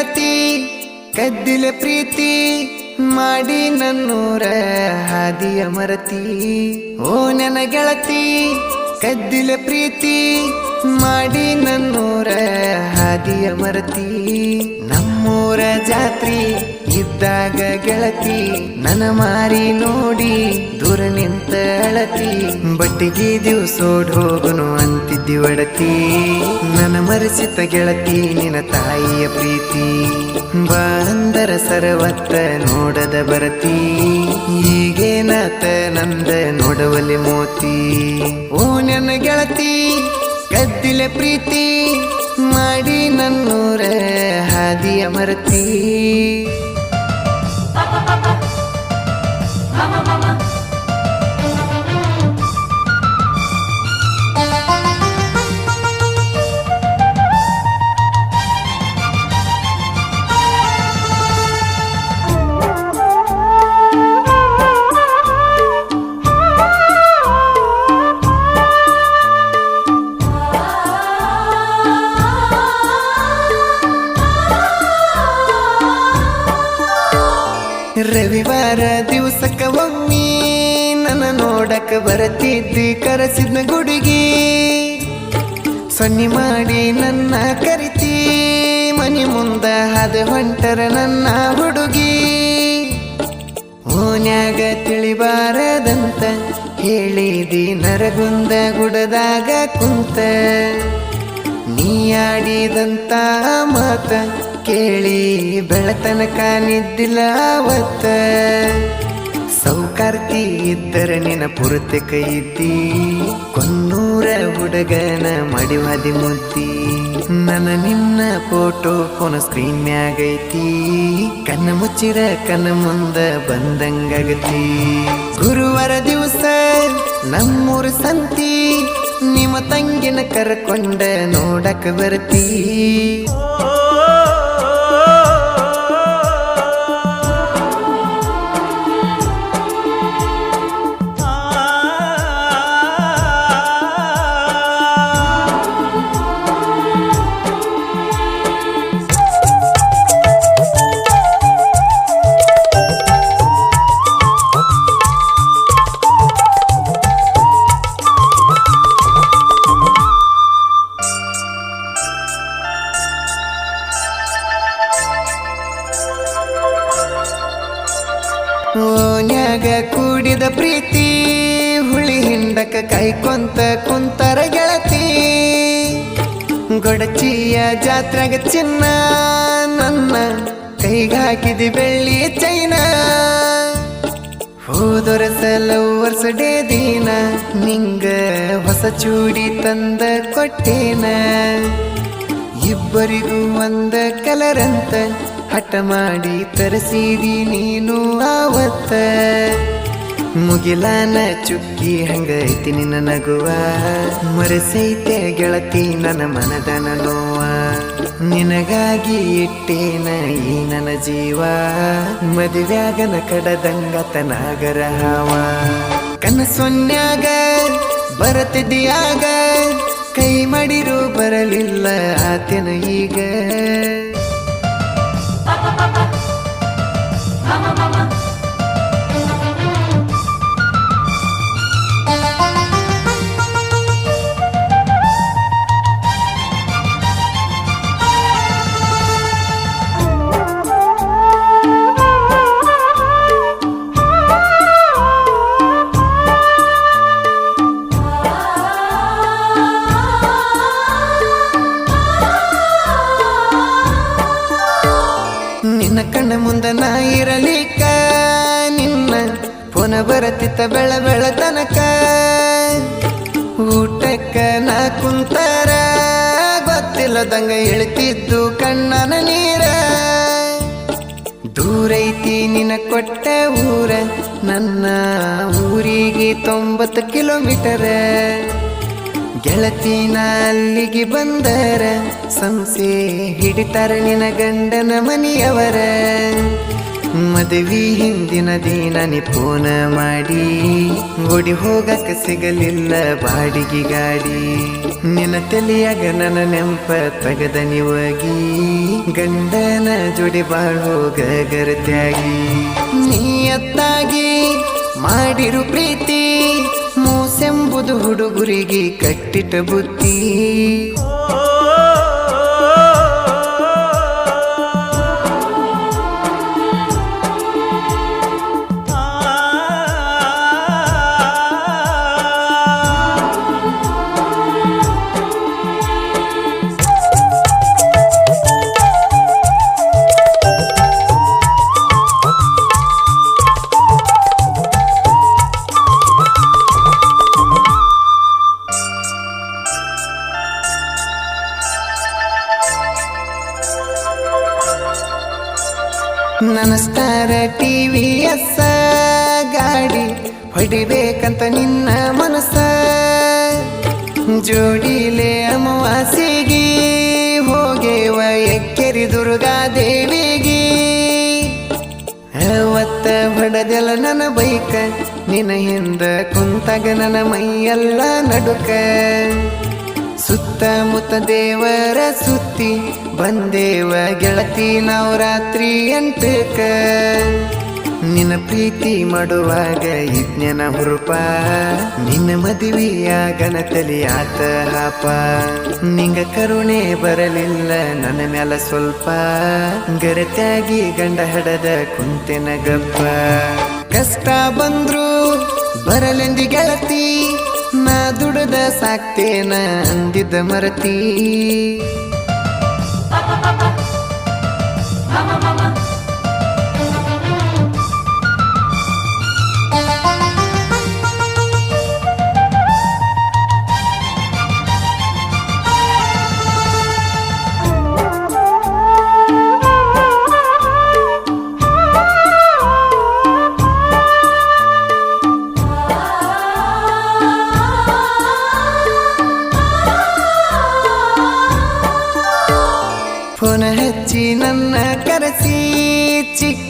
ಗೆಳತಿ ಕದ್ದಿಲ ಪ್ರೀತಿ, ಮಾಡಿ ನನ್ನೂರ ಹಾದಿಯ ಮರತಿ. ಓ ನನ್ನ ಗೆಳತಿ, ಕದ್ದಿಲ ಪ್ರೀತಿ, ಮಾಡಿ ನನ್ನೂರ ಹಾದಿಯ ಮರತಿ. ನಮ್ಮೂರ ಜಾತ್ರಿ ಇದ್ದಾಗ ಗೆಳತಿ, ನನ ಮಾರಿ ನೋಡಿ ದೂರ ನಿಂತ ಅಳತಿ. ಬಟ್ಟಿಗೆ ದಿವ್ಸೋಡ್ ಹೋಗುನು ಅಂತಿದ್ದಿ ಒಡತಿ, ನನ್ನ ಮರೆಸಿತ ಗೆಳತಿ, ನಿನ್ನ ತಾಯಿಯ ಪ್ರೀತಿ. ಬಾಂದರ ಸರವತ್ತ ನೋಡದ ಬರತಿ, ಈಗೇನಾತ ನಂದ ನೋಡವಲ್ಲಿ ಮೋತಿ. ಓ ನನ್ನ ಗೆಳತಿ ಕದ್ದಿಲೆ ಪ್ರೀತಿ, ಮಾಡಿ ನನ್ನೂರ ಹಾದಿಯ ಮರತಿ. ದಿವಸಕ್ಕ ಒಮ್ಮಿ ನನ್ನ ನೋಡಕ ಬರತಿದ್ದಿ, ಕರೆಸಿದ್ನ ಗುಡುಗಿ. ಸೊನ್ನಿ ಮಾಡಿ ನನ್ನ ಕರಿತಿ, ಮನಿ ಮುಂದ ಹದ ಹೊಂಟರ ನನ್ನ ಹುಡುಗಿ. ಓನ್ಯಾಗ ತಿಳಿಬಾರದಂತ ಹೇಳಿದಿ, ನರಗುಂದ ಗುಡದಾಗ ಕುಂತ. ನೀ ಆಡಿದಂತ ಮಾತ ಕೇಳಿ ಬೆಳತನ ನಿದ್ದಿಲ್ಲ ಅವತ್ತ. ಸೌಕಾರ್ತಿ ಇದ್ದರೆ ನಿನ ಪುರತೆ ಕೈತಿ ಕೊನ್ನೂರ ಹುಡುಗನ ಮಡಿವಾದಿ ಮುದ್ದಿ ನನ್ನ ನಿನ್ನ ಫೋಟೋ ಫೋನ್ ಸ್ಕ್ರೀನ್ ಮ್ಯಾಗೈತಿ. ಕಣ್ಣ ಮುಚ್ಚಿರ ಕಣ್ಣ ಮುಂದ ಬಂದಂಗಾಗತಿ. ಗುರುವಾರ ದಿವಸ ನಮ್ಮೂರ ಸಂತಿ. ನಿಮ್ಮ ತಂಗಿನ ಕರ್ಕೊಂಡ ನೋಡಕ ಬರ್ತೀ. ಕೈಕೊಂತ ಕುಂತರ ಗೆಳತಿ. ಗೊಡಚಿಯ ಜಾತ್ರೆಗ ಚಿನ್ನ, ನನ್ನ ಕೈಗಾಕಿದಿ ಬೆಳ್ಳಿ ಚೈನ. ವರ್ಷ ಡೇ ದಿನ, ನಿಂಗ ಹೊಸ ಚೂಡಿ ತಂದ ಕೊಟ್ಟೇನ. ಇಬ್ಬರಿಗೂ ಒಂದ ಕಲರಂತ, ಹಠ ಮಾಡಿ ತರಿಸಿದಿ ನೀನು ಆವತ್ತ. ಮುಗಿಲಾನ ಚುಕ್ಕಿ ಹಂಗೈತಿ ನಿನ್ನ ನಗುವ. ಮರೆಸೈತೆ ಗೆಳತಿ ನನ್ನ ಮನದನ ನೋವ. ನಿನಗಾಗಿ ಇಟ್ಟೇನ ಈ ನನ್ನ ಜೀವ. ಮದುವ್ಯಾಗನ ಕಡದಂಗತ ನಾಗರ ಹಾವ. ಕನಸೊನ್ಯಾಗ ಬರತಿದ್ಯಾಗ. ಕೈ ಮಾಡಿರು ಬರಲಿಲ್ಲ ಆತನ ಈಗ. ಕಣ್ಣ ಮುಂದ ನಾ ಇರಲಿಕ್ಕ, ನಿನ್ನ ಪುನ ಬರತಿತ್ತ ಬೆಳ ಬೆಳ ತನಕ. ಊಟಕ್ಕ ನಾ ಕುಂತಾರ, ಗೊತ್ತಿಲ್ಲದಂಗ ಇಳ್ತಿದ್ದು ಕಣ್ಣನ ನೀರ. ದೂರೈತಿ ನಿನ ಕೊಟ್ಟ ಊರ, ನನ್ನ ಊರಿಗೆ ತೊಂಬತ್ತು ಕಿಲೋಮೀಟರ್. ಗೆಳತಿನ ಅಲ್ಲಿಗೆ ಬಂದರ, ಸಂಸೆ ಹಿಡಿತಾರ ನಿನ ಗಂಡನ ಮನೆಯವರ. ಮದುವೆ ಹಿಂದಿನ ದಿನ ನೀ ಫೋನ ಮಾಡಿ ಗುಡಿ ಹೋಗಕ್ಕೆ ಸಿಗಲಿಲ್ಲ ಬಾಡಿಗೆ ಗಾಡಿ. ನಿನ್ನ ತಲೆಯಾಗ ನನ್ನ ನೆಂಪ ತಗದ ನೀವಾಗಿ ಗಂಡನ ಜೋಡಿ ಬಾಳೋ ಗರತ್ಯಾಗಿ. ನೀಯತ್ತಾಗಿ ಮಾಡಿರು ಪ್ರೀತಿ ಮೂಸೆಂಬುದು ಹುಡುಗುರಿಗೆ ಕಟ್ಟಿಟ ಬುದ್ಧಿ. ಹೊಡಿಬೇಕಂತ ನಿನ್ನ ಮನಸ್ಸ. ಜೋಡಿಲೆ ಅಮಾವಾಸಿಗೆ ಹೋಗೇವ ಎಕ್ಕೆರಿ ದುರ್ಗಾ ದೇವಿಗೆ. ಅವತ್ತ ಬಡದೆಲ್ಲ ನನ್ನ ಬೈಕ, ನಿನ್ನ ಹಿಂದ ಕುಂತಾಗ ನನ್ನ ಮೈಯೆಲ್ಲ ನಡುಕ. ಸುತ್ತಮುತ್ತ ದೇವರ ಸುತ್ತಿ ಬಂದೇವ ಗೆಳತಿ ನಾವು ರಾತ್ರಿ ಎಂಟಕ. ನಿನ್ನ ಪ್ರೀತಿ ಮಾಡುವಾಗ ಯಜ್ಞನ ಹುರುಪ. ನಿನ್ನ ಮದುವೆಯಾಗನ ಗಣತಲಿ ಆತ ಹಾಪ. ನಿಂಗ ಕರುಣೆ ಬರಲಿಲ್ಲ, ನನ್ನ ಮ್ಯಾಲ ಸ್ವಲ್ಪ. ಗರತಾಗಿ ಗಂಡ ಹಡದ ಕುಂತೆನ ಗಪ್ಪ. ಕಷ್ಟ ಬಂದ್ರು ಬರಲೆಂದಿ ಗೆಳತಿ, ನಾ ದುಡದ ಸಾಕ್ತೇನ ಅಂದಿದ್ದ ಮರತಿ.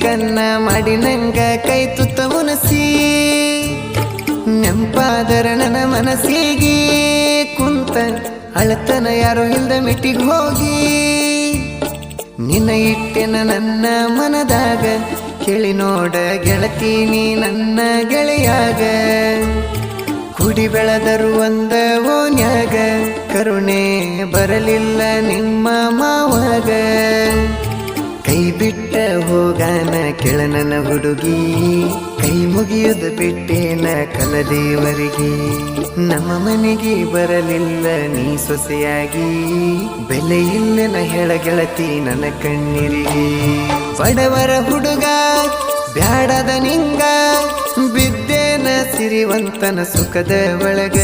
ಚಿಕ್ಕನ್ನ ಮಾಡಿ ನಂಗ ಕೈ ತುತ್ತ ಉನಸಿ ನೆಂಪಾದರ ನನ್ನ ಮನಸ್ಸಿಗೆ ಕುಂತ ಅಳತನ ಯಾರು ಇಲ್ದ ಮೆಟ್ಟಿಗೆ ಹೋಗಿ. ನಿನ್ನ ಇಟ್ಟೆನ ನನ್ನ ಮನದಾಗ, ಕೇಳಿ ನೋಡ ಗೆಳತೀನಿ ನನ್ನ ಗೆಳೆಯಾಗ. ಕುಡಿ ಬೆಳೆದರು ಒಂದ ಓನ್ಯಾಗ ಕರುಣೆ ಬರಲಿಲ್ಲ ನಿಮ್ಮ ಮಾವಾಗ. ಕೈ ಬಿಟ್ಟ ಹೋಗಾನ ಕೆಳನನ ಹುಡುಗಿ. ಕೈ ಮುಗಿಯುದು ಬಿಟ್ಟೇನ ಕಲದೇವರಿಗೆ. ನಮ್ಮ ಮನೆಗೆ ಬರಲಿಲ್ಲ ನೀ ಸೊಸೆಯಾಗಿ. ಬೆಲೆ ಇಲ್ಲನ ಹೇಳ ಗೆಳತಿ ನನ್ನ ಕಣ್ಣಿರಿಗೆ. ಬಡವರ ಹುಡುಗ, ಬ್ಯಾಡದ ನಿಂಗ. ಬಿದ್ದೇನ ಸಿರಿವಂತನ ಸುಖದ ಒಳಗ.